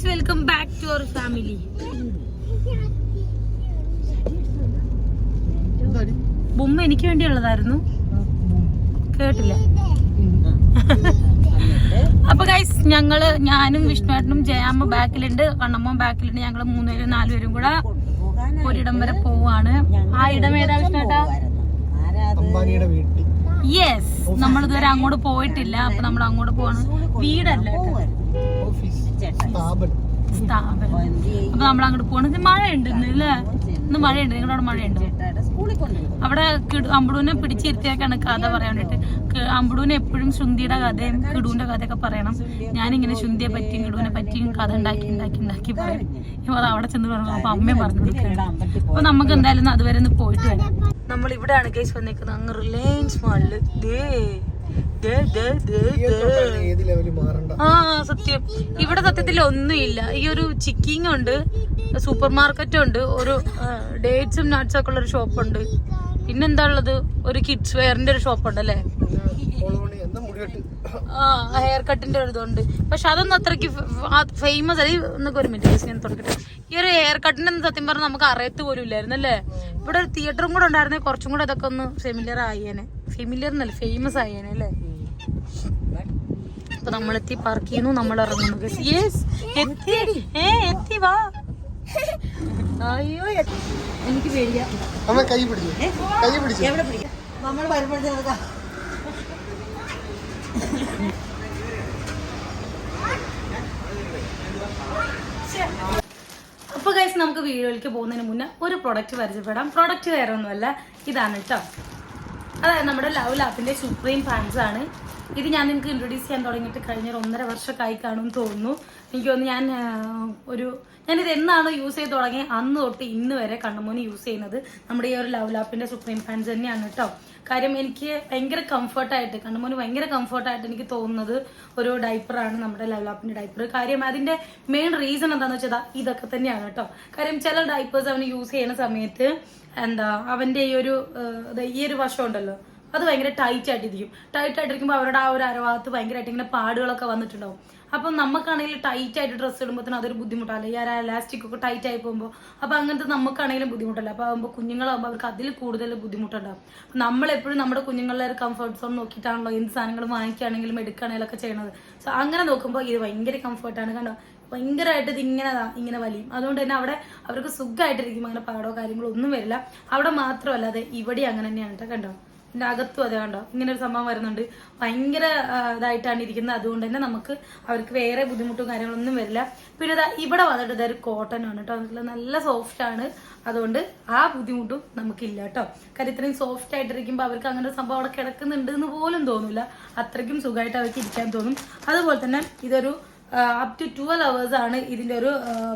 Guys welcome back to our family. ബുമ്മ എനിക്ക് വേണ്ടിയുള്ളതായിരുന്നു. കേട്ടില്ല. അപ്പൊ ഗൈസ് ഞങ്ങൾ ഞാനും വിഷ്ണുവേട്ടനും ജയാമ്മ ബാക്കിലുണ്ട് കണ്ണമ്മ ബാക്കിലുണ്ട് ഞങ്ങൾ മൂന്നുപേരും നാലുപേരും കൂടെ ഒരിടം വരെ പോവാണ്. ആ ഇടം ഏതാ വിഷ്ണുവേട്ടാ? യെസ് നമ്മളിതുവരെ അങ്ങോട്ട് പോയിട്ടില്ല അപ്പൊ നമ്മൾ അങ്ങോട്ട് പോവാണ്. വീടല്ല ഓഫീസ്. അപ്പൊ നമ്മൾ അങ്ങോട്ട് പോകണം ഇത് മഴയുണ്ട് ഇന്ന് അല്ലേ ഇന്ന് മഴയുണ്ട്. നിങ്ങളുടെ അവിടെ മഴയുണ്ട്? അവിടെ അമ്പടൂനെ പിടിച്ചിരുത്തിയൊക്കെയാണ് കഥ പറയാൻ വേണ്ടിട്ട്. അമ്പടൂനെ എപ്പോഴും ശുന്തിയുടെ കഥയും കിടുവിന്റെ കഥയൊക്കെ പറയണം. ഞാനിങ്ങനെ ശുന്തിയെ പറ്റിയും കിടുവിനെ പറ്റിയും കഥ ഉണ്ടാക്കി ഉണ്ടാക്കി ഉണ്ടാക്കി പറയും. ഇവ അത് അവിടെ ചെന്ന് പറഞ്ഞു അപ്പൊ അമ്മയും പറഞ്ഞു അപ്പൊ നമുക്ക് എന്തായാലും അതുവരെ ഒന്ന് പോയിട്ട് വരാം. നമ്മൾ ഇവിടെയാണ് കേസ് വന്നേക്കുന്നത്. അങ്ങ് റിലയൻസ് മാളിൽ ദേ. ആ സത്യം. ഇവിടെ സത്യത്തിൽ ഒന്നുമില്ല. ഈ ഒരു ചിക്കിങ് ഉണ്ട് സൂപ്പർ മാർക്കറ്റ് ഉണ്ട് ഒരു ഡേറ്റ്സും നട്ട്സും ഒക്കെ ഉള്ള ഒരു ഷോപ്പ് ഉണ്ട്. പിന്നെന്താ ഉള്ളത്? ഒരു കിഡ്സ് വെയറിന്റെ ഒരു ഷോപ്പ് ഉണ്ട് അല്ലേ ഹെയർ കട്ടിന്റെ ഒരു ഇതുണ്ട്. പക്ഷെ അതൊന്നും അത്രയ്ക്ക് ഫേമസ് അല്ല? എന്നൊക്കെ ഒരു മിനിറ്റ് ഞാൻ തുടക്കട്ടെ ഈ ഒരു ഹെയർ കട്ടിന്റെ സത്യം പറഞ്ഞാൽ നമുക്ക് അറിയത്ത് പോലും ഇല്ലായിരുന്നു അല്ലേ? ഇവിടെ ഒരു തിയേറ്ററും കൂടെ ഉണ്ടായിരുന്നെ കുറച്ചും കൂടെ അതൊക്കെ ഒന്ന് ഫെമിലിയർ ആയേനെ. ഫെമിലിയർ എന്നല്ല ഫേമസ് ആയേനെ അല്ലേ? അപ്പൊ നമ്മളെത്തി പാർക്ക് ചെയ്യുന്നു നമ്മൾ ഇറങ്ങുന്നു യെസ് എത്തി ഏ എത്തി വാ. അയ്യോ എനിക്ക് പേടിയാ. അമ്മ കൈ പിടിച്ചു? കൈ പിടിച്ചു? നമ്മൾ വരുമ്പോഴത്തേക്ക് അപ്പൊ ഗൈസ് നമുക്ക് വീഡിയോയിലേക്ക് പോകുന്നതിന് മുന്നേ ഒരു പ്രൊഡക്റ്റ് പരിചയപ്പെടാം. പ്രൊഡക്റ്റ് വേറെ ഒന്നുമല്ല ഇതാണ് കേട്ടോ അതായത് നമ്മുടെ ലവ് ലാപ്പിന്റെ സുപ്രീം ഫാൻസ് ആണ്. ഇത് ഞാൻ നിങ്ങൾക്ക് ഇൻട്രൊഡ്യൂസ് ചെയ്യാൻ തുടങ്ങിയിട്ട് കഴിഞ്ഞ ഒരു ഒന്നര വർഷമൊക്കെ കാണുമെന്ന് തോന്നുന്നു. എനിക്ക് തോന്നുന്നു ഞാൻ ഒരു ഞാനിത് എന്നാണോ യൂസ് ചെയ്ത് തുടങ്ങി അന്ന് തൊട്ട് ഇന്ന് വരെ കണ്ണമോന് യൂസ് ചെയ്യുന്നത് നമ്മുടെ ഈ ഒരു ലവ് ലാപ്പിന്റെ സുപ്രീം ഫാൻസ് തന്നെയാണ് കേട്ടോ കാര്യം എനിക്ക് ഭയങ്കര കംഫർട്ടായിട്ട് കണ്ണുമോന് ഭയങ്കര കംഫർട്ടായിട്ട് എനിക്ക് തോന്നുന്നത് ഒരു ഡൈപ്പറാണ് നമ്മുടെ ലവ് ലാപ്പിന്റെ ഡൈപ്പർ കാര്യം അതിന്റെ മെയിൻ റീസൺ എന്താണെന്ന് വെച്ചാൽ ഇതൊക്കെ തന്നെയാണ് കേട്ടോ. കാര്യം ചില ഡൈപ്പേഴ്സ് അവന് യൂസ് ചെയ്യുന്ന സമയത്ത് എന്താ അവന്റെ ഈ ഒരു ഈ ഒരു വശം ഉണ്ടല്ലോ അത് ഭയങ്കര ടൈറ്റ് ആയിട്ടിരിക്കും. ടൈറ്റ് ആയിട്ടിരിക്കുമ്പോൾ അവരുടെ ആ ഒരു അരഭാഗത്ത് ഭയങ്കരമായിട്ട് ഇങ്ങനെ പാടുകളൊക്കെ വന്നിട്ടുണ്ടാവും. അപ്പം നമുക്കാണെങ്കിൽ ടൈറ്റ് ആയിട്ട് ഡ്രസ്സ് ഇടുമ്പോൾ അതൊരു ബുദ്ധിമുട്ടാണ് ഈ ആ ഇലാസ്റ്റിക് ഒക്കെ ടൈറ്റ് ആയി പോകുമ്പോൾ അപ്പം അങ്ങനത്തെ നമുക്കാണെങ്കിലും ബുദ്ധിമുട്ടല്ല? അപ്പോൾ ആകുമ്പോൾ കുഞ്ഞുങ്ങളാകുമ്പോൾ അവർക്ക് അതിൽ കൂടുതൽ ബുദ്ധിമുട്ടുണ്ടാവും. നമ്മളെപ്പോഴും നമ്മുടെ കുഞ്ഞുങ്ങളുടെ ഒരു കംഫർട്ട് സോൺ നോക്കിയിട്ടാണല്ലോ എന്ത് സാധനങ്ങൾ വാങ്ങിക്കുകയാണെങ്കിലും എടുക്കുകയാണെങ്കിലും ഒക്കെ ചെയ്യണത്. സോ അങ്ങനെ നോക്കുമ്പോൾ ഇത് ഭയങ്കര കംഫർട്ടാണ് കണ്ടോ? ഭയങ്കരമായിട്ട് ഇത് ഇങ്ങനെ ഇങ്ങനെ വലിയും. അതുകൊണ്ട് തന്നെ അവിടെ അവർക്ക് സുഖമായിട്ടിരിക്കും അങ്ങനെ പാടോ കാര്യങ്ങളോ ഒന്നും വരില്ല. അവിടെ മാത്രമല്ല അതെ ഇവിടെ അങ്ങനെ തന്നെയാണ് കേട്ടോ കണ്ടോ? ഇതിന്റെ അകത്തും അതെ കണ്ടോ? ഇങ്ങനെ ഒരു സംഭവം വരുന്നുണ്ട്. ഭയങ്കര ഇതായിട്ടാണ് ഇരിക്കുന്നത്. അതുകൊണ്ട് തന്നെ നമുക്ക് അവർക്ക് വേറെ ബുദ്ധിമുട്ടും കാര്യങ്ങളൊന്നും വരില്ല. പിന്നെ ഇവിടെ വന്നിട്ട് ഇതൊരു കോട്ടൺ ആണ് കേട്ടോ. നല്ല സോഫ്റ്റ് ആണ്. അതുകൊണ്ട് ആ ബുദ്ധിമുട്ടും നമുക്കില്ല കേട്ടോ. കാര്യം ഇത്രയും സോഫ്റ്റ് ആയിട്ടിരിക്കുമ്പോൾ അവർക്ക് അങ്ങനെ ഒരു സംഭവം അവിടെ കിടക്കുന്നുണ്ട് എന്ന് പോലും തോന്നില്ല അത്രയ്ക്കും സുഖമായിട്ട് അവർക്ക് ഇരിക്കാൻ തോന്നും. അതുപോലെ തന്നെ ഇതൊരു അപ് ടു ട്വൽവ് അവേഴ്സ് ആണ് ഇതിന്റെ ഒരു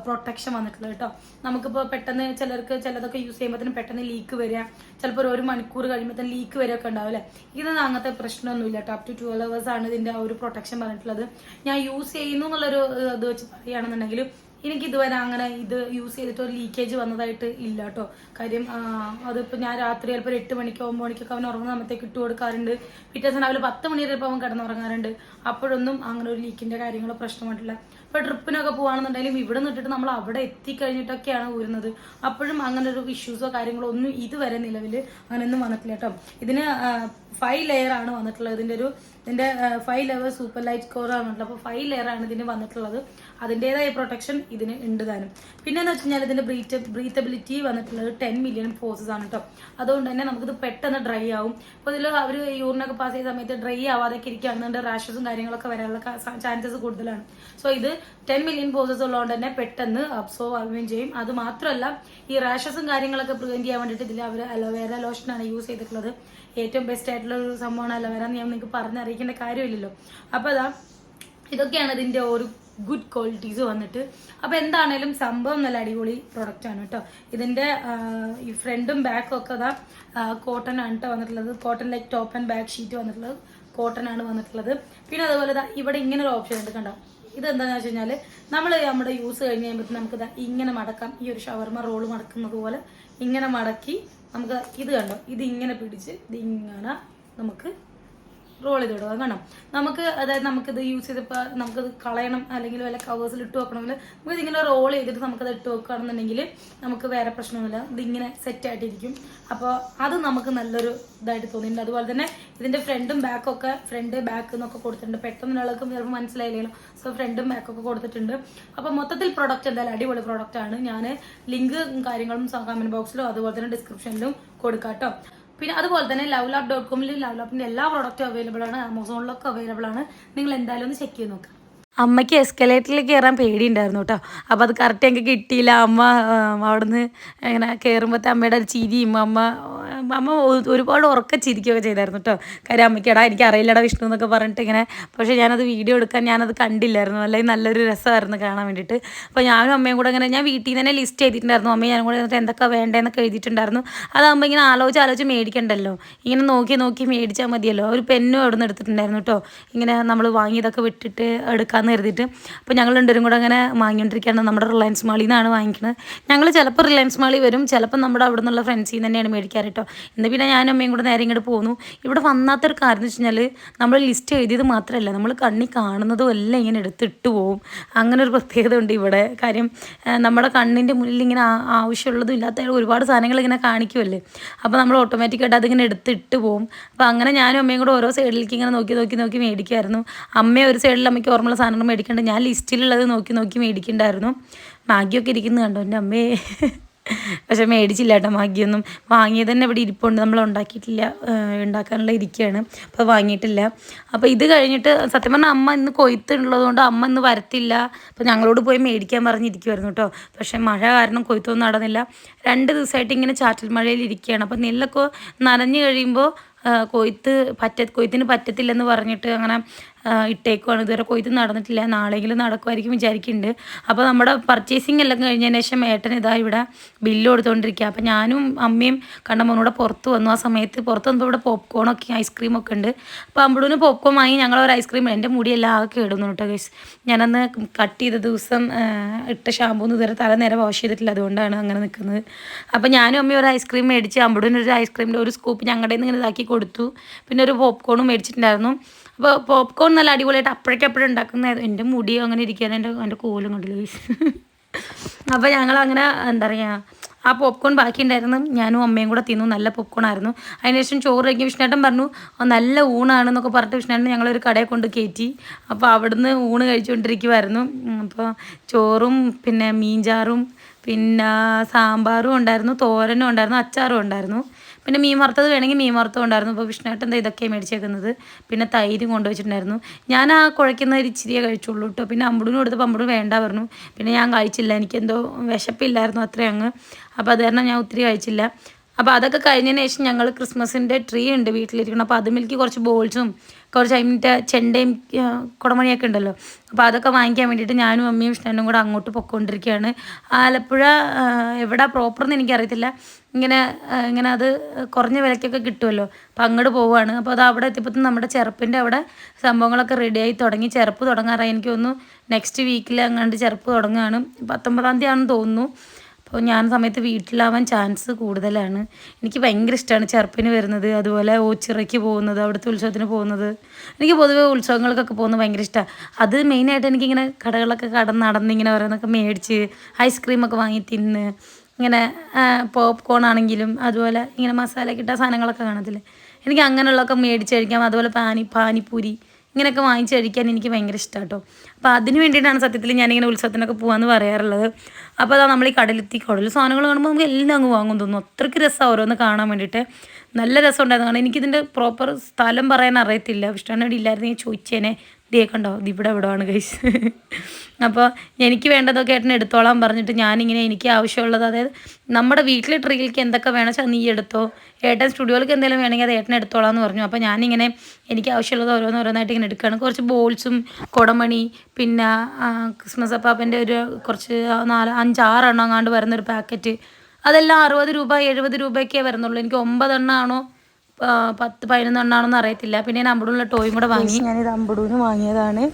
പ്രൊട്ടക്ഷൻ വന്നിട്ടുള്ളത് കേട്ടോ. നമുക്കിപ്പോൾ പെട്ടെന്ന് ചിലർക്ക് ചിലതൊക്കെ യൂസ് ചെയ്യുമ്പോഴത്തേനും പെട്ടെന്ന് ലീക്ക് വരിക. ചിലപ്പോൾ ഒരു മണിക്കൂർ കഴിയുമ്പോൾ ലീക്ക് വരികയൊക്കെ ഉണ്ടാവില്ലേ? ഇതൊന്നും അങ്ങനത്തെ പ്രശ്നമൊന്നുമില്ല കേട്ടോ. അപ് ടു ട്വൽവ് അവേഴ്സ് ആണ് ഇതിന്റെ ആ ഒരു പ്രൊട്ടക്ഷൻ പറഞ്ഞിട്ടുള്ളത് ഞാൻ യൂസ് ചെയ്യുന്നു എന്നുള്ളൊരു ഇത് വെച്ച് പറയുകയാണെന്നുണ്ടെങ്കിൽ എനിക്ക് ഇതുവരെ അങ്ങനെ ഇത് യൂസ് ചെയ്തിട്ട് ഒരു ലീക്കേജ് വന്നതായിട്ട് ഇല്ല കേട്ടോ കാര്യം അതിപ്പോൾ അതിപ്പോ ഞാൻ രാത്രി ചിലപ്പോൾ ഒരു എട്ട് മണിക്കോ ഒമ്പത് മണിക്കൊക്കെ അവൻ ഉറങ്ങുന്ന സമയത്തേക്ക് ഇട്ട് കൊടുക്കാറുണ്ട്. പിറ്റേ ദിവസം രാവിലെ പത്ത് മണി വരെ ഇപ്പോൾ അവൻ കിടന്നുറങ്ങാറുണ്ട്. അപ്പോഴൊന്നും അങ്ങനെ ഒരു ലീക്കിന്റെ കാര്യങ്ങളോ പ്രശ്നമായിട്ടില്ല. ഇപ്പൊ ട്രിപ്പിനൊക്കെ പോവാണെന്നുണ്ടെങ്കിലും ഇവിടെ നിന്നിട്ട് നമ്മൾ അവിടെ എത്തിക്കഴിഞ്ഞിട്ടൊക്കെയാണ് ഊരുന്നത്. അപ്പോഴും അങ്ങനെ ഒരു ഇഷ്യൂസോ കാര്യങ്ങളോ ഒന്നും ഇതുവരെ നിലവിൽ അങ്ങനെയൊന്നും വന്നിട്ടില്ല കേട്ടോ ഇതിന് ഫൈവ് ലെയർ ആണ് വന്നിട്ടുള്ളത്. ഇതിന്റെ ഒരു ഇതിന്റെ five level super light core ആണുള്ളത് അപ്പോൾ ഫൈവ് ലെയർ ആണ് ഇതിന് വന്നിട്ടുള്ളത്. അതിന്റെതായ പ്രൊട്ടക്ഷൻ ഇതിന് ഉണ്ട് താനും. പിന്നെ എന്ന് കഴിഞ്ഞാൽ ഇതിന്റെ ബ്രീത്ത് ബ്രീത്തബിലിറ്റി വന്നിട്ടുള്ളത് ടെൻ മില്യൺ ഫോഴ്സസ് ആണ് കേട്ടോ അതുകൊണ്ട് തന്നെ നമുക്കിത് പെട്ടെന്ന് ഡ്രൈ ആവും. അപ്പോൾ ഇതിൽ അവർ യൂറിനൊക്കെ പാസ് ചെയ്ത സമയത്ത് ഡ്രൈ ആവാതൊക്കെ ഇരിക്കുകയാണെന്നുണ്ട് റാഷസും കാര്യങ്ങളൊക്കെ വരാനുള്ള ചാൻസസ് കൂടുതലാണ്. സോ ഇത് ടെൻ മില്യൺ ഫോഴ്സസ് ഉള്ളതുകൊണ്ട് തന്നെ പെട്ടെന്ന് അബ്സോർവ് ആവുകയും ചെയ്യും. അത് മാത്രമല്ല ഈ റാഷസും കാര്യങ്ങളൊക്കെ പ്രിവെന്റ് ചെയ്യാൻ വേണ്ടിയിട്ട് ഇതിൽ അവർ അലോവേറ ലോഷൻ ആണ് യൂസ് ചെയ്തിട്ടുള്ളത്. ഏറ്റവും ബെസ്റ്റ് ആയിട്ടുള്ള ഒരു സംഭവമാണ് അലോവേര ഞാൻ നിങ്ങൾക്ക് പറഞ്ഞറിയിക്കേണ്ട കാര്യമില്ലല്ലോ. അപ്പോൾ അതാ ഇതൊക്കെയാണ് ഇതിന്റെ ഒരു ഗുഡ് ക്വാളിറ്റീസ് വന്നിട്ട്. അപ്പൊ എന്താണേലും സംഭവം നല്ല അടിപൊളി പ്രൊഡക്റ്റ് ആണ് കേട്ടോ. ഇതിന്റെ ഈ ഫ്രണ്ടും ബാക്കും ഒക്കെ അതാ കോട്ടൺ ആണ് കേട്ടോ വന്നിട്ടുള്ളത്. Cotton like top and back sheet വന്നിട്ടുള്ളത്. കോട്ടൺ ആണ് വന്നിട്ടുള്ളത്. പിന്നെ അതുപോലെ ഇവിടെ ഇങ്ങനെ ഒരു ഓപ്ഷൻ ഉണ്ട് കണ്ടോ? ഇത് എന്താണെന്ന് വെച്ച് കഴിഞ്ഞാൽ നമ്മൾ നമ്മുടെ യൂസ് കഴിഞ്ഞ് കഴിയുമ്പോൾ നമുക്ക് ഇങ്ങനെ മടക്കാം. ഈ ഒരു ഷവർമ റോൾ മടക്കുന്നത് പോലെ ഇങ്ങനെ മടക്കി നമുക്ക് ഇത് കണ്ടോ? ഇത് ഇങ്ങനെ പിടിച്ച് ഇത് ഇങ്ങനെ നമുക്ക് റോൾ ചെയ്ത് വിടുക കാരണം നമുക്ക് അതായത് നമുക്കിത് യൂസ് ചെയ്തപ്പോൾ നമുക്കത് കളയണം അല്ലെങ്കിൽ വല്ല കവേഴ്സിൽ ഇട്ട് വെക്കണമെങ്കിൽ നമുക്ക് ഇതിങ്ങനെ റോൾ ചെയ്തിട്ട് നമുക്കത് ഇട്ട് വെക്കുകയാണെന്നുണ്ടെങ്കിൽ നമുക്ക് വേറെ പ്രശ്നമൊന്നുമില്ല. ഇതിങ്ങനെ സെറ്റ് ആയിട്ടിരിക്കും. അപ്പോൾ അത് നമുക്ക് നല്ലൊരു ഇതായിട്ട് തോന്നിയിട്ടുണ്ട്. അതുപോലെ തന്നെ ഇതിന്റെ ഫ്രണ്ടും ബാക്കും ഒക്കെ ഫ്രണ്ട് ബാക്ക് എന്നൊക്കെ കൊടുത്തിട്ടുണ്ട്. പെട്ടെന്ന് ഒരാൾക്ക് ചിലപ്പോൾ മനസ്സിലായില്ലല്ലോ സോ ഫ്രണ്ടും ബാക്കും ഒക്കെ കൊടുത്തിട്ടുണ്ട്. അപ്പോൾ മൊത്തത്തിൽ പ്രൊഡക്റ്റ് എന്തായാലും അടിപൊളി പ്രൊഡക്റ്റ് ആണ്. ഞാൻ ലിങ്ക് കാര്യങ്ങളും കമന്റ് ബോക്സിലും അതുപോലെ തന്നെ ഡിസ്ക്രിപ്ഷനിലും കൊടുക്കാം കേട്ടോ പിന്നെ അതുപോലെ തന്നെ ലവ് ലാപ്പ് ഡോട്ട് കോമിൽ ലവ് ലാബിന്റെ എല്ലാ പ്രോഡക്റ്റും അവൈലബിൾ ആണ്. ആമസോണിലൊക്കെ അവൈലബിൾ ആണ്. നിങ്ങൾ എന്തായാലും ഒന്ന് ചെക്ക് ചെയ്ത് നോക്കുക അമ്മയ്ക്ക് എസ്കലേറ്ററിൽ കയറാൻ പേടിയുണ്ടായിരുന്നു കേട്ടോ അപ്പോൾ അത് കറക്റ്റ് എനിക്ക് കിട്ടിയില്ല. അമ്മ അവിടുന്ന് ഇങ്ങനെ കയറുമ്പോഴത്തെ അമ്മയുടെ ചിരിയും അമ്മ അമ്മ ഒരുപാട് ഉറക്കം ചിരിക്കുകയൊക്കെ ചെയ്തായിരുന്നു കേട്ടോ കാര്യം അമ്മയ്ക്കടാ എനിക്ക് അറിയില്ലടാ വിഷ്ണു എന്നൊക്കെ പറഞ്ഞിട്ട് ഇങ്ങനെ. പക്ഷേ ഞാനത് വീഡിയോ എടുക്കാൻ ഞാനത് കണ്ടില്ലായിരുന്നു. അല്ലെങ്കിൽ നല്ലൊരു രസമായിരുന്നു കാണാൻ വേണ്ടിയിട്ട്. അപ്പോൾ ഞാനും അമ്മയും കൂടെ ഇങ്ങനെ ഞാൻ വീട്ടിൽ തന്നെ ലിസ്റ്റ് ചെയ്തിട്ടുണ്ടായിരുന്നു അമ്മയും ഞാനും കൂടെ എന്നിട്ട് എന്തൊക്കെ വേണ്ടതെന്നൊക്കെ എഴുതിയിട്ടുണ്ടായിരുന്നു. അതാകുമ്പോൾ ഇങ്ങനെ ആലോചിച്ച് ആലോചിച്ച് മേടിക്കണ്ടല്ലോ. ഇങ്ങനെ നോക്കി നോക്കി മേടിച്ചാൽ മതിയല്ലോ. ഒരു പെന്നും അവിടെ നിന്ന് എടുത്തിട്ടുണ്ടായിരുന്നു കേട്ടോ ഇങ്ങനെ നമ്മൾ വാങ്ങിയതൊക്കെ വിട്ടിട്ട് എടുക്കാമെന്ന് കരുതിയിട്ട്. അപ്പോൾ ഞങ്ങൾ രണ്ടുപേരും കൂടെ അങ്ങനെ വാങ്ങിക്കൊണ്ടിരിക്കുകയാണ്. നമ്മുടെ റിലയൻസ് മാളിൽ നിന്നാണ് വാങ്ങിക്കുന്നത് ഞങ്ങൾ ചിലപ്പോൾ റിലയൻസ് മാളിൽ വരും. ചിലപ്പോൾ നമ്മുടെ അവിടെ നിന്നുള്ള ഫ്രണ്ട്സിൽ നിന്ന് തന്നെയാണ് മേടിക്കാറ് കേട്ടോ ഇന്ന് പിന്നെ ഞാനും അമ്മയും കൂടെ നേരെ ഇങ്ങോട്ട് പോന്നു. ഇവിടെ വന്നാത്ത ഒരു കാര്യം എന്ന് വെച്ച് കഴിഞ്ഞാൽ നമ്മൾ ലിസ്റ്റ് എഴുതിയത് മാത്രമല്ല നമ്മൾ കണ്ണി കാണുന്നതും എല്ലാം ഇങ്ങനെ എടുത്തിട്ട് പോവും. അങ്ങനെ ഒരു പ്രത്യേകത ഉണ്ട് ഇവിടെ. കാര്യം നമ്മുടെ കണ്ണിന്റെ മുന്നിൽ ഇങ്ങനെ ആവശ്യമുള്ളതും ഇല്ലാത്ത ഒരുപാട് സാധനങ്ങൾ ഇങ്ങനെ കാണിക്കുമല്ലേ അപ്പോൾ നമ്മൾ ഓട്ടോമാറ്റിക്കായിട്ട് അതിങ്ങനെ എടുത്തിട്ട് പോവും. അപ്പോൾ അങ്ങനെ ഞാനും അമ്മയും കൂടെ ഓരോ സൈഡിലേക്ക് ഇങ്ങനെ നോക്കി നോക്കി നോക്കി മേടിക്കുമായിരുന്നു അമ്മ ഒരു സൈഡിൽ അമ്മയ്ക്ക് ഓർമ്മയുള്ള സാധനങ്ങൾ മേടിക്കേണ്ട ഞാൻ ലിസ്റ്റിലുള്ളത് നോക്കി നോക്കി മേടിക്കണ്ടായിരുന്നു മാഗിയൊക്കെ ഇരിക്കുന്നു കണ്ടോ എന്റെ അമ്മേ. പക്ഷെ മേടിച്ചില്ല കേട്ടോ മാഗിയൊന്നും. വാങ്ങിയത് തന്നെ ഇവിടെ ഇരിപ്പുണ്ട്. നമ്മൾ ഉണ്ടാക്കിയിട്ടില്ല ഉണ്ടാക്കാനുള്ള ഇരിക്കുകയാണ് അപ്പോൾ വാങ്ങിയിട്ടില്ല. അപ്പോൾ ഇത് കഴിഞ്ഞിട്ട് സത്യം പറഞ്ഞാൽ അമ്മ ഇന്ന് കൊയ്ത്തുള്ളത് കൊണ്ട് അമ്മ ഇന്ന് വരത്തില്ല. അപ്പോൾ ഞങ്ങളോട് പോയി മേടിക്കാൻ പറഞ്ഞിരിക്കുമായിരുന്നു കേട്ടോ പക്ഷേ മഴ കാരണം കൊയ്ത്തൊന്നും നടന്നില്ല. രണ്ട് ദിവസമായിട്ട് ഇങ്ങനെ ചാറ്റൽ മഴയിൽ ഇരിക്കുകയാണ്. അപ്പോൾ നെല്ലൊക്കെ നനഞ്ഞു കഴിയുമ്പോൾ കൊയ്ത്ത് പറ്റ കൊയ്ത്തിന് പറ്റത്തില്ലെന്ന് പറഞ്ഞിട്ട് അങ്ങനെ ഇട്ടേക്കുവാണ്. ഇതുവരെ കൊയ്ത്ത് നടന്നിട്ടില്ല. നാളെയെങ്കിലും നടക്കുമായിരിക്കും വിചാരിക്കുന്നുണ്ട് അപ്പോൾ നമ്മുടെ പർച്ചേസിംഗ് എല്ലാം കഴിഞ്ഞതിന് ശേഷം ഏട്ടൻ ഇതാ ഇവിടെ ബില്ല് കൊടുത്തുകൊണ്ടിരിക്കുക അപ്പോൾ ഞാനും അമ്മയും കണ്ട മോനോട് പുറത്ത് വന്നു. ആ സമയത്ത് പുറത്ത് വന്നപ്പോൾ ഇവിടെ പോപ്കോണൊക്കെ ഐസ്ക്രീമൊക്കെ ഉണ്ട്. അപ്പോൾ അമ്പളൂന് പോപ്കോൺ വാങ്ങി. ഞങ്ങൾ ഒരു ഐസ്ക്രീം എന്റെ മുടിയെല്ലാം ആകെ കേടുന്നു കേട്ടോ ഗൈസ് ഞാനന്ന് കട്ട് ചെയ്ത ദിവസം ഇട്ട ഷാമ്പൂന്ന് ഇതുവരെ തല നേരെ വാഷ് ചെയ്തിട്ടില്ല. അതുകൊണ്ടാണ് അങ്ങനെ നിൽക്കുന്നത് അപ്പോൾ ഞാനും അമ്മയും ഒരു ഐസ്ക്രീം മേടിച്ച് അമ്പടൂന് ഒരു ഐസ്ക്രീമിന്റെ ഒരു സ്കൂപ്പ് ഞങ്ങളുടെ നിന്ന് ഇങ്ങനെ ഇതാക്കി കൊടുത്തു. പിന്നെ ഒരു പോപ്കോണും മേടിച്ചിട്ടുണ്ടായിരുന്നു. അപ്പോൾ പോപ്കോൺ നല്ല അടിപൊളിയായിട്ട് അപ്പോഴേക്കപ്പോഴും ഉണ്ടാക്കുന്ന എന്റെ മുടി അങ്ങനെ ഇരിക്കാൻ എന്റെ എന്റെ കോലും കണ്ടില്ല അപ്പോൾ ഞങ്ങൾ അങ്ങനെ എന്താ പറയുക ആ പോപ്കോൺ ബാക്കി ഉണ്ടായിരുന്നു. ഞാനും അമ്മയും കൂടെ തിന്നു. നല്ല പോപ്കോൺ ആയിരുന്നു. അതിനുശേഷം ചോറ് കഴിക്കും വിഷ്ണേട്ടൻ പറഞ്ഞു "ആ, നല്ല ഊണാണെന്നൊക്കെ പറഞ്ഞിട്ട് വിഷ്ണേട്ടൻ ഞങ്ങളൊരു കടയിൽ കൊണ്ട് കയറ്റി. അപ്പോൾ അവിടുന്ന് ഊണ് കഴിച്ചുകൊണ്ടിരിക്കുമായിരുന്നു അപ്പോൾ ചോറും പിന്നെ മീൻചാറും പിന്നെ സാമ്പാറും ഉണ്ടായിരുന്നു തോരനും ഉണ്ടായിരുന്നു അച്ചാറും ഉണ്ടായിരുന്നു. പിന്നെ മീൻ വറുത്തത് വേണമെങ്കിൽ മീൻ വറുത്തത് ഉണ്ടായിരുന്നു അപ്പോൾ വിഷ്ണുവേട്ടൻ എന്താ ഇതൊക്കെ മേടിച്ചേക്കുന്നത്. പിന്നെ തൈരും കൊണ്ടുവച്ചിട്ടുണ്ടായിരുന്നു. ഞാൻ ആ കുഴയ്ക്കുന്ന ഒരു ഇച്ചിരിയെ കഴിച്ചുള്ളൂ കേട്ടോ. പിന്നെ അമ്പുടിനും കൊടുത്തപ്പോൾ അമ്പുടും വേണ്ട പറഞ്ഞു. പിന്നെ ഞാൻ കഴിച്ചില്ല. എനിക്കെന്തോ വിശപ്പില്ലായിരുന്നു അത്രയും അങ്ങ്. അപ്പോൾ അത് കാരണം ഞാൻ ഒത്തിരി കഴിച്ചില്ല. അപ്പോൾ അതൊക്കെ കഴിഞ്ഞതിന് ശേഷം ഞങ്ങൾ ക്രിസ്മസിന്റെ ട്രീ ഉണ്ട് വീട്ടിലിരിക്കണം അപ്പോൾ അതുമിലേക്ക് കുറച്ച് ബോൾസും കുറച്ച് അതിന്റെ ചെണ്ടയും കുടമണിയൊക്കെ ഉണ്ടല്ലോ. അപ്പോൾ അതൊക്കെ വാങ്ങിക്കാൻ വേണ്ടിയിട്ട് ഞാനും അമ്മയും ഇഷ്ടനും കൂടെ അങ്ങോട്ട് പൊയ്ക്കൊണ്ടിരിക്കുകയാണ് ആലപ്പുഴ എവിടെ പ്രോപ്പർ എന്ന് എനിക്കറിയത്തില്ല. ഇങ്ങനെ ഇങ്ങനെ അത് കുറഞ്ഞ വിലയ്ക്കൊക്കെ കിട്ടുമല്ലോ. അപ്പോൾ അങ്ങോട്ട് പോവുകയാണ് അപ്പോൾ അത് അവിടെ എത്തിയപ്പോൾ നമ്മുടെ ചെറുപ്പിന്റെ അവിടെ സംഭവങ്ങളൊക്കെ റെഡിയായി തുടങ്ങി. ചെറുപ്പ് തുടങ്ങാറായി. എനിക്ക് തോന്നുന്നു നെക്സ്റ്റ് വീക്കിൽ അങ്ങാണ്ട് ചെറുപ്പ് തുടങ്ങുകയാണ്. പത്തൊമ്പതാം തീയതി ആണെന്ന് തോന്നുന്നു. അപ്പോൾ ഞാൻ സമയത്ത് വീട്ടിലാവാൻ ചാൻസ് കൂടുതലാണ്. എനിക്ക് ഭയങ്കര ഇഷ്ടമാണ് ചെറുപ്പിന് വരുന്നത് അതുപോലെ ഓച്ചിറയ്ക്ക് പോകുന്നത് അവിടുത്തെ ഉത്സവത്തിന് പോകുന്നത്. എനിക്ക് പൊതുവേ ഉത്സവങ്ങൾക്കൊക്കെ പോകുന്നത് ഭയങ്കര ഇഷ്ടമാണ് അത് മെയിനായിട്ട് എനിക്കിങ്ങനെ കടകളൊക്കെ കടന്ന് നടന്നിങ്ങനെ ഓരോന്നൊക്കെ മേടിച്ച് ഐസ്ക്രീമൊക്കെ വാങ്ങി തിന്ന് ഇങ്ങനെ പോപ്കോൺ ആണെങ്കിലും അതുപോലെ ഇങ്ങനെ മസാല കിട്ടാൻ സാധനങ്ങളൊക്കെ കാണത്തില്ലേ. എനിക്ക് അങ്ങനെയുള്ളതൊക്കെ മേടിച്ച് കഴിക്കാം അതുപോലെ പാനി പാനിപ്പൂരി ഇങ്ങനെയൊക്കെ വാങ്ങിച്ച് കഴിക്കാൻ എനിക്ക് ഭയങ്കര ഇഷ്ടമാണ് കേട്ടോ അപ്പോൾ അതിന് വേണ്ടിയിട്ടാണ് സത്യത്തിൽ ഞാനിങ്ങനെ ഉത്സവത്തിനൊക്കെ പോകാമെന്ന് പറയാറുള്ളത്. അപ്പോൾ അതാ നമ്മൾ ഈ കടലെത്തി കടൽ സാധനങ്ങൾ കാണുമ്പോൾ നമുക്ക് എല്ലാം അങ്ങ് വാങ്ങും തോന്നും അത്രയ്ക്ക് രസമാണ് ഓരോന്ന് കാണാൻ വേണ്ടിയിട്ട്. നല്ല രസം ഉണ്ടായിരുന്നു കാരണം എനിക്കിതിന്റെ പ്രോപ്പർ സ്ഥലം പറയാൻ അറിയത്തില്ല. ഇഷ്ടമാണ് ഇല്ലായിരുന്നു. ഞാൻ ചോദിച്ചേനെ. ദേ കണ്ടോ ഇത് ഇവിടെ എവിടെയാണ് കഴിച്ച് അപ്പോൾ എനിക്ക് വേണ്ടതൊക്കെ ഏട്ടൻ എടുത്തോളാൻ പറഞ്ഞിട്ട് ഞാനിങ്ങനെ എനിക്ക് ആവശ്യമുള്ളത് അതായത് നമ്മുടെ വീട്ടിലെ ട്രീയിലേക്ക് എന്തൊക്കെ വേണമെന്ന് നീ എടുത്തോ. ഏട്ടൻ സ്റ്റുഡിയോയിലേക്ക് എന്തെങ്കിലും വേണമെങ്കിൽ അത് ഏട്ടൻ എടുത്തോളാം എന്ന് പറഞ്ഞു. അപ്പോൾ ഞാനിങ്ങനെ എനിക്ക് ആവശ്യമുള്ളത് ഓരോന്ന് ഓരോന്നായിട്ട് ഇങ്ങനെ എടുക്കുകയാണ്. കുറച്ച് ബോൾസും കുടമണി പിന്നെ ക്രിസ്മസ് അപ്പാപ്പന്റെ ഒരു കുറച്ച് നാല് അഞ്ചാറെണ്ണം അങ്ങാണ്ട് വരുന്ന ഒരു പാക്കറ്റ് അതെല്ലാം അറുപത് രൂപ എഴുപത് രൂപയൊക്കെ വരുന്നുള്ളൂ. എനിക്ക് ഒമ്പതെണ്ണമാണോ പത്ത് പതിനൊന്നെണ്ണാണെന്ന് അറിയത്തില്ല. പിന്നെ ഞാൻ അമ്പടൂനുള്ള ടോയും കൂടെ വാങ്ങി. ഞാൻ ഇത് അമ്പടൂന് വാങ്ങിയതാണ്.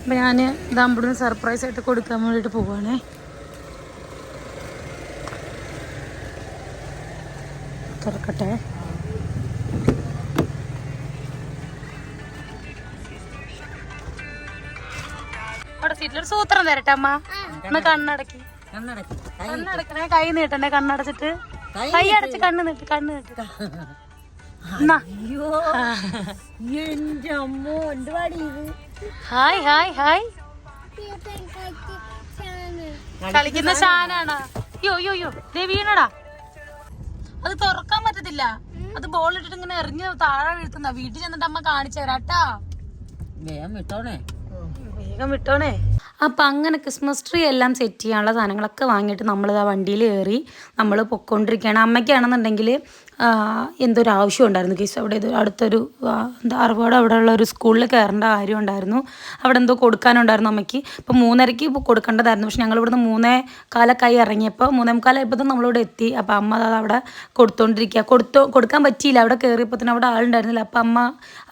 അപ്പം ഞാൻ ഇത് അമ്പടൂന് സർപ്രൈസ് ആയിട്ട് കൊടുക്കാൻ വേണ്ടിയിട്ട് പോവാണേ. തുറക്കട്ടെ. സൂത്രം തരട്ടെ അമ്മ. ഒന്ന് കണ്ണടക്കി. കണ്ണടക്കണേ കൈ നീട്ടണ്ടേ കണ്ണടച്ചിട്ട്? കൈ അടച്ച് കണ്ണ് നീട്ട് കണ്ണ് നീട്ടുക ഹായ് ഹായ് ഹായ്. കളിക്കുന്ന ഷാനാണ് യോ യോ യോ ദേ വീണടാ. അത് തുറക്കാൻ പറ്റത്തില്ല. അത് ബോൾ ഇട്ടിട്ട് ഇങ്ങനെ എറിഞ്ഞ് താഴെ വീഴ്ത്തുന്ന. വീട്ടിൽ ചെന്നിട്ട് അമ്മ കാണിച്ചു തരാട്ടാ വേഗം വിട്ടോണേ. വേഗം വിട്ടോണേ. അപ്പം അങ്ങനെ ക്രിസ്മസ് ട്രീ എല്ലാം സെറ്റ് ചെയ്യാനുള്ള സാധനങ്ങളൊക്കെ വാങ്ങിയിട്ട് നമ്മൾ ആ വണ്ടിയിൽ കയറി നമ്മൾ പൊക്കോണ്ടിരിക്കുകയാണ്. അമ്മയ്ക്കാണെന്നുണ്ടെങ്കിൽ എന്തോ ഒരു ആവശ്യം ഉണ്ടായിരുന്നു? കേസ് അവിടെ ഇത് അടുത്തൊരു എന്താ അറുപാട് അവിടെ ഉള്ള ഒരു സ്കൂളിൽ കയറേണ്ട കാര്യം ഉണ്ടായിരുന്നു. അവിടെ എന്തോ കൊടുക്കാനുണ്ടായിരുന്നു അമ്മയ്ക്ക്. ഇപ്പം മൂന്നരയ്ക്ക് കൊടുക്കേണ്ടതായിരുന്നു. പക്ഷെ ഞങ്ങൾ ഇവിടുന്ന് മൂന്നേ കാലക്കായി ഇറങ്ങിയപ്പോൾ മൂന്നേ മുക്കാലായപ്പോൾ നമ്മളിവിടെ എത്തി. അപ്പോൾ അമ്മ അത് അവിടെ കൊടുത്തോണ്ടിരിക്കുക. കൊടുത്തോ കൊടുക്കാൻ പറ്റിയില്ല. അവിടെ കയറിയപ്പോൾ തന്നെ അവിടെ ആളുണ്ടായിരുന്നില്ല. അപ്പം അമ്മ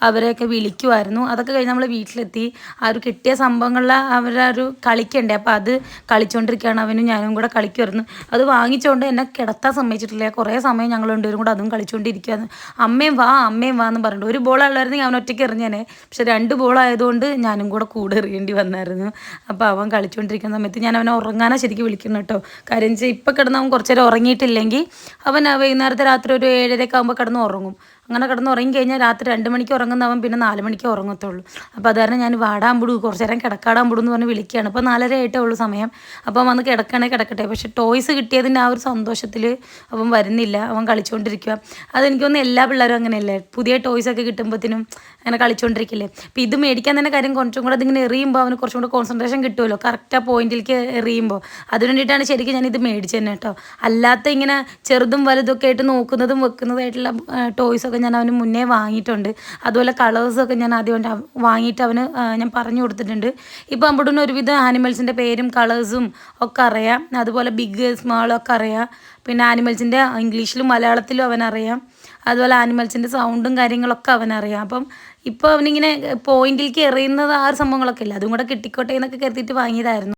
അവരെയൊക്കെ വിളിക്കുമായിരുന്നു അതൊക്കെ കഴിഞ്ഞ് നമ്മൾ വീട്ടിലെത്തി. ആ ഒരു കിട്ടിയ സംഭവങ്ങളിൽ അവരുടെ ഒരു കളിക്കണ്ടേ? അപ്പോൾ അത് കളിച്ചുകൊണ്ടിരിക്കുകയാണ് അവനും ഞാനും കൂടെ കളിക്കുമായിരുന്നു അത് വാങ്ങിച്ചുകൊണ്ട് എന്നെ കിടത്താൻ സമ്മതിച്ചിട്ടില്ല. കുറേ സമയം ഞങ്ങൾ രണ്ടുപേരും കൂടെ അതും കളിച്ചുകൊണ്ടിരിക്കുകയാണ് അമ്മയും വാ അമ്മയും വാ എന്ന് പറഞ്ഞിട്ട്. ഒരു ബോൾ ഉള്ളായിരുന്നെങ്കിൽ അവൻ ഒറ്റയ്ക്ക് എറിഞ്ഞേനെ. പക്ഷെ രണ്ട് ബോൾ ആയതുകൊണ്ട് ഞാനും കൂടെ കൂടെ എറിയേണ്ടി വന്നായിരുന്നു. അപ്പോൾ അവൻ കളിച്ചുകൊണ്ടിരിക്കുന്ന സമയത്ത് ഞാൻ അവനെ ഉറങ്ങാനാണ് ശരിക്കും വിളിക്കുന്നത് കേട്ടോ കാര്യം വെച്ചാൽ ഇപ്പം കിടന്ന് അവൻ കുറച്ച് ഉറങ്ങിയിട്ടില്ലെങ്കിൽ അവൻ വൈകുന്നേരത്തെ രാത്രി ഒരു ഏഴരയൊക്കെ ആകുമ്പോൾ കിടന്ന് ഉറങ്ങും. അങ്ങനെ കിടന്ന് ഉറങ്ങി കഴിഞ്ഞാൽ രാത്രി രണ്ട് മണിക്ക് ഉറങ്ങുന്നവൻ പിന്നെ നാല് മണിക്ക് ഉറങ്ങത്തുള്ളൂ. അപ്പോൾ അത് ഞാൻ വാടാൻ വിടൂ കുറച്ച് നേരം കിടക്കാടാൻ വിടും എന്ന് പറഞ്ഞ് വിളിക്കുകയാണ്. അപ്പോൾ നാലര ആയിട്ടേ ഉള്ളൂ സമയം. അപ്പം വന്ന് കിടക്കണേ കിടക്കട്ടെ. പക്ഷേ ടോയ്സ് കിട്ടിയതിന്റെ ആ ഒരു സന്തോഷത്തിൽ അവൻ വരുന്നില്ല. അവൻ കളിച്ചുകൊണ്ടിരിക്കുക തോന്നുന്നു എല്ലാ പിള്ളേരും അങ്ങനെയല്ലേ? പുതിയ ടോയ്സ് ഒക്കെ കിട്ടുമ്പോഴത്തേനും അങ്ങനെ കളിച്ചുകൊണ്ടിരിക്കില്ലേ അപ്പോൾ ഇത് മേടിക്കാൻ തന്നെ കാര്യം കുറച്ചും കൂടെ അതിങ്ങനെ എറിയുമ്പോൾ അവന് കുറച്ചും കൂടെ കോൺസെൻട്രേഷൻ കിട്ടുമല്ലോ. കറക്റ്റ് ആ പോയിന്റിലേക്ക് എറിയുമ്പോൾ. അതിന് വേണ്ടിയിട്ടാണ് ശരിക്കും ഞാൻ ഇത് മേടിച്ചത് തന്നെ കേട്ടോ. അല്ലാത്ത ഇങ്ങനെ ചെറുതും വലുതൊക്കെ ആയിട്ട് നോക്കുന്നതും വെക്കുന്നതായിട്ടുള്ള ടോയ്സ് ഒക്കെ ഞാൻ അവന് മുന്നേ വാങ്ങിയിട്ടുണ്ട്. അതുപോലെ കളേഴ്സൊക്കെ ഞാൻ ആദ്യം വാങ്ങിയിട്ട് അവന് ഞാൻ പറഞ്ഞു കൊടുത്തിട്ടുണ്ട്. ഇപ്പോൾ നിന്ന് ഒരുവിധം ആനിമൽസിന്റെ പേരും കളേഴ്സും ഒക്കെ അറിയാം. അതുപോലെ ബിഗ് സ്മാളും ഒക്കെ അറിയാം. പിന്നെ ആനിമൽസിന്റെ ഇംഗ്ലീഷിലും മലയാളത്തിലും അവനറിയാം അതുപോലെ ആനിമൽസിന്റെ സൗണ്ടും കാര്യങ്ങളൊക്കെ അവനറിയാം അപ്പം ഇപ്പോൾ അവനിങ്ങനെ പോയിന്റിലേക്ക് എറിയുന്നത് ആ സംഭവങ്ങളൊക്കെ ഇല്ല. അതും കൂടെ കിട്ടിക്കോട്ടെ എന്നൊക്കെ കരുതിയിട്ട് വാങ്ങിയതായിരുന്നു.